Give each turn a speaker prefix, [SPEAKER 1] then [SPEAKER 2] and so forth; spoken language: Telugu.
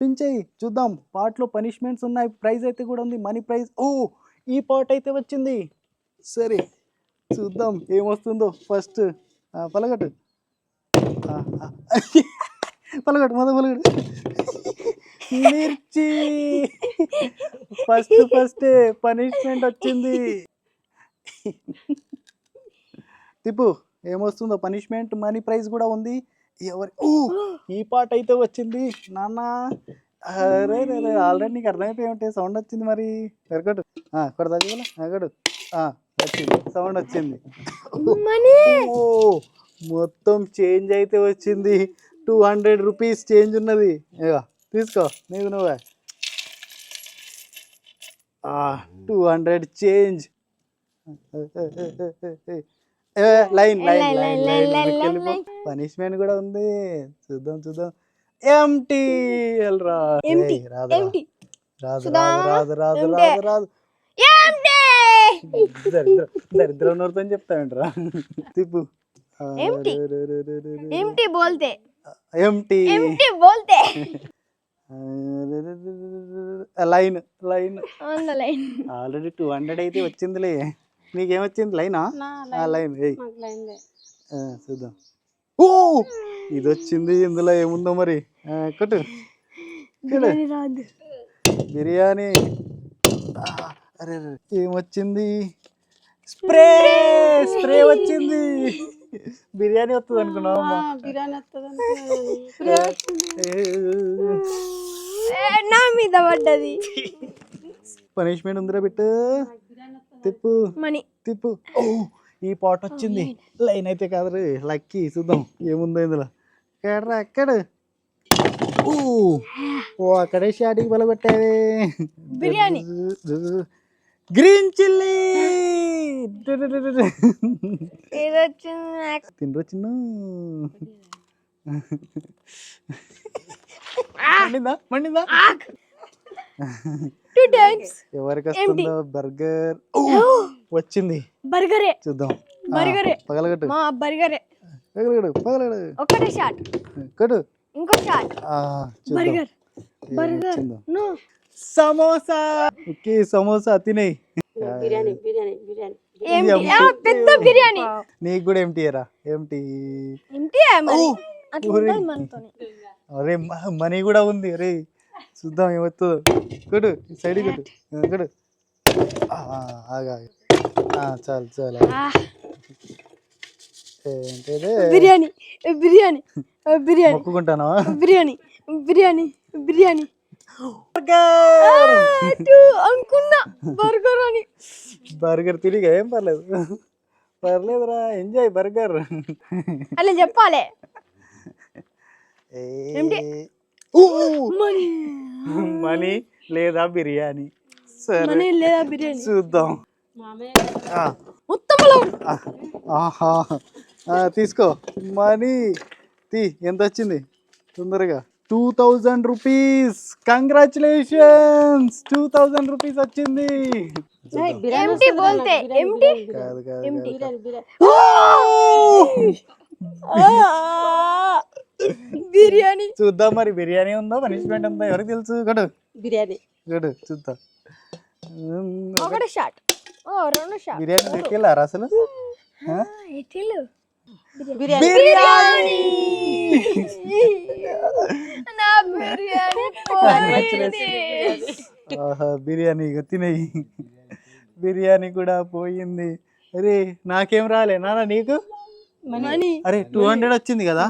[SPEAKER 1] పించేయి చూద్దాం. పార్ట్లో పనిష్మెంట్స్ ఉన్నాయి. ప్రైజ్ అయితే కూడా ఉంది. Money prize. ఓ ఈ పార్ట్ అయితే వచ్చింది. సరే. చూద్దాం ఏమొస్తుందో. ఫస్ట్ పలగట్టు. ఆ, పలగట్టు మొదలు పలగట్టు. మిర్చి! ఫస్ట్ ఫస్ట్ పనిష్మెంట్ వచ్చింది. తిప్పు ఏమొస్తుందో? పనిష్మెంట్ మనీ ప్రైజ్ కూడా ఉంది. ఎవరి ఊ! ఈ పాట అయితే వచ్చింది నాన్న అరే రే ఆల్రెడీ నీకు అర్థమైపోయి ఉంటే సౌండ్ వచ్చింది మరి ఎరగడు కొడతా ఎగడు వచ్చింది సౌండ్ వచ్చింది ఓ మొత్తం చేంజ్ అయితే వచ్చింది టూ హండ్రెడ్ రూపీస్ చేంజ్ ఉన్నది ఇక తీసుకో నీకు నువ్వే two hundred change line line
[SPEAKER 2] line,
[SPEAKER 1] line
[SPEAKER 2] line, line,
[SPEAKER 1] line
[SPEAKER 2] line.
[SPEAKER 1] Punishment కూడా ఉంది చూద్దాం చూద్దాం ఎంటీ రా
[SPEAKER 2] Empty,
[SPEAKER 1] ఏయ్, రాదు. రాదు రాదు రాదు రాదు. రాదు దరిద్ర దరిద్రం నోరుతో చెప్తావేంట్రా తిప్పు
[SPEAKER 2] బోల్తే
[SPEAKER 1] ఎంటీ
[SPEAKER 2] బోల్తే
[SPEAKER 1] line line
[SPEAKER 2] line
[SPEAKER 1] already two hundred అయితే వచ్చిందిలే నీకేమొచ్చింది లైనా లైన్ చూద్దాం ఓ ఇది వచ్చింది ఇందులో ఏముందో మరి. కొట్టు. బిర్యానీ అరే ఏమొచ్చింది? స్ప్రే! స్ప్రే! వచ్చింది. బిర్యానీ వస్తుంది అనుకున్నావమ్మా
[SPEAKER 2] నా మీద పడ్డది.
[SPEAKER 1] పనిష్మెంట్ ఉందిరా బిట్టు. తిప్పు.
[SPEAKER 2] మనీ.
[SPEAKER 1] తిప్పు. ఓ ఈ పాట వచ్చింది. లైన్ అయితే కాదు రే లక్కీ చూద్దాం. ఏముందో ఇందులో? ఎక్కడరా ఎక్కడ? ఓ అక్కడే షాటింగ్ బలగొట్టావే
[SPEAKER 2] బిర్యానీ.
[SPEAKER 1] Green chilli!
[SPEAKER 2] ఇది వచ్చింది నాకు
[SPEAKER 1] తినరు చిన్న. మండిందా? ఎవరికి వస్తుందో? బర్గర్. వచ్చింది.
[SPEAKER 2] బర్గరే.
[SPEAKER 1] చూద్దాం.
[SPEAKER 2] బర్గరే.
[SPEAKER 1] పగలగట్టు.
[SPEAKER 2] మా బర్గరే.
[SPEAKER 1] పగలగడు పగలగడు
[SPEAKER 2] ఒకటే షాట్
[SPEAKER 1] కట్టు.
[SPEAKER 2] ఇంకో షాట్
[SPEAKER 1] ఆ,
[SPEAKER 2] burger. Burger. No.
[SPEAKER 1] Samosa. Okay samosa తినేయి
[SPEAKER 2] పెద్ద బిర్యానీ.
[SPEAKER 1] నీకు కూడా ఏంటి రా అరే మ- మనీ కూడా ఉంది. అరే చూద్దాం ఏమవుతుందో కొడు సైడ్ కొడు ఆగా. చాలు చాలు. ఏంటిదే?
[SPEAKER 2] బిర్యానీ బిర్యానీ బిర్యానీ.
[SPEAKER 1] మొక్కుకుంటానా
[SPEAKER 2] బిర్యానీ బిర్యానీ బిర్యానీ. అనుకున్నా బర్గర్ అని.
[SPEAKER 1] బర్గర్ తిరిగా ఏం పర్లేదు. పర్లేదురా ఎంజాయ్ బర్గర్.
[SPEAKER 2] అలా చెప్పాలి? మనీ.
[SPEAKER 1] మనీ లేదా బిర్యానీ? సరే.
[SPEAKER 2] లేదా బిర్యానీ?
[SPEAKER 1] చూద్దాం. ఆహా. ఆ, తీసుకో. మనీ. తీ ఎంత వచ్చింది తొందరగా. Two thousand rupees. Congratulations. Two thousand rupees వచ్చింది. కాదు కాదు.
[SPEAKER 2] బిర్యానీ
[SPEAKER 1] చూద్దాం మరి బిర్యానీ ఉందా పనిష్మెంట్ ఉందా ఎవరికి తెలుసు? గడు.
[SPEAKER 3] బిర్యానీ.
[SPEAKER 1] గడు చూద్దాం.
[SPEAKER 2] ఒకటి షాట్. రెండు
[SPEAKER 1] బిర్యానీ తీసుకెళ్ళారా అసలు? ఆ?
[SPEAKER 2] ఎటిలు
[SPEAKER 3] బిర్యానీ.
[SPEAKER 2] నా బిర్యానీ
[SPEAKER 1] బిర్యానీ ఇక తినేయి. బిర్యానీ కూడా పోయింది. అరే నాకేం రాలే. నాన్న నీకు?
[SPEAKER 2] మనీ.
[SPEAKER 1] అరే టూ హండ్రెడ్ వచ్చింది కదా?